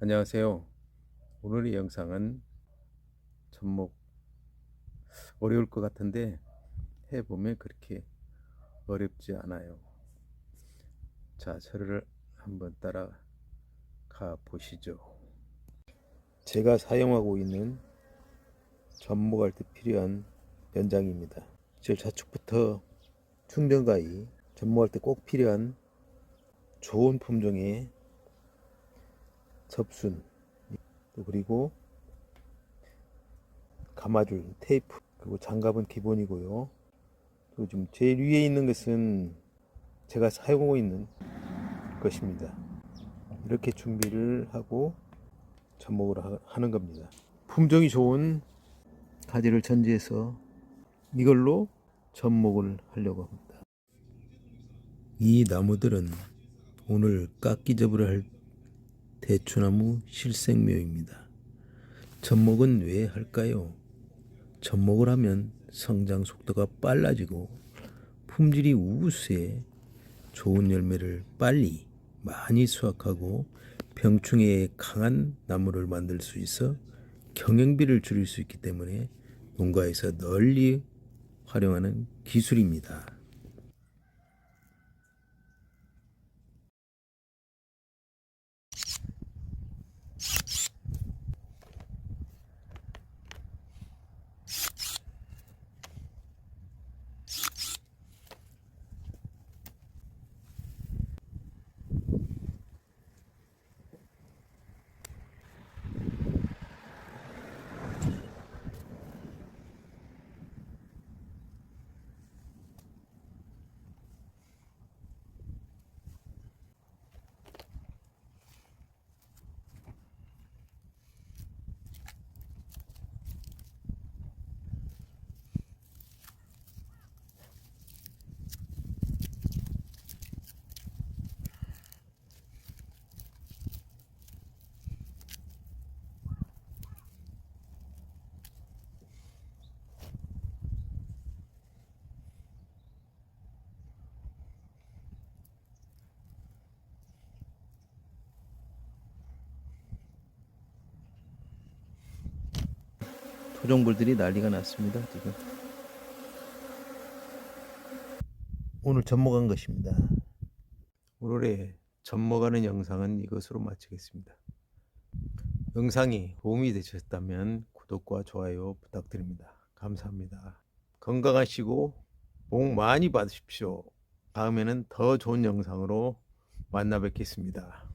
안녕하세요. 오늘의 영상은 접목 어려울 것 같은데 해보면 그렇게 어렵지 않아요. 자, 저를 한번 따라 가 보시죠. 제가 사용하고 있는 접목할 때 필요한 연장입니다. 제일 좌측부터 충전가위 접목할 때 꼭 필요한 좋은 품종의 접순 또 그리고 감아줄 테이프 그리고 장갑은 기본이고요. 또 지금 제일 위에 있는 것은 제가 사용하고 있는 것입니다. 이렇게 준비를 하고 접목을 하- 하는 겁니다. 품종이 좋은 가지를 전지해서 이걸로 접목을 하려고 합니다. 이 나무들은 오늘 깎기 접을 할 대추나무 실생묘입니다. 접목은 왜 할까요? 접목을 하면 성장 속도가 빨라지고 품질이 우수해 좋은 열매를 빨리 많이 수확하고 병충해에 강한 나무를 만들 수 있어 경영비를 줄일 수 있기 때문에 농가에서 널리 활용하는 기술입니다. 토종벌들이 난리가 났습니다. 지금 오늘 접목한 것입니다. 오늘의 접목하는 영상은 이것으로 마치겠습니다. 영상이 도움이 되셨다면 구독과 좋아요 부탁드립니다. 감사합니다. 건강하시고 복 많이 받으십시오. 다음에는 더 좋은 영상으로 만나 뵙겠습니다.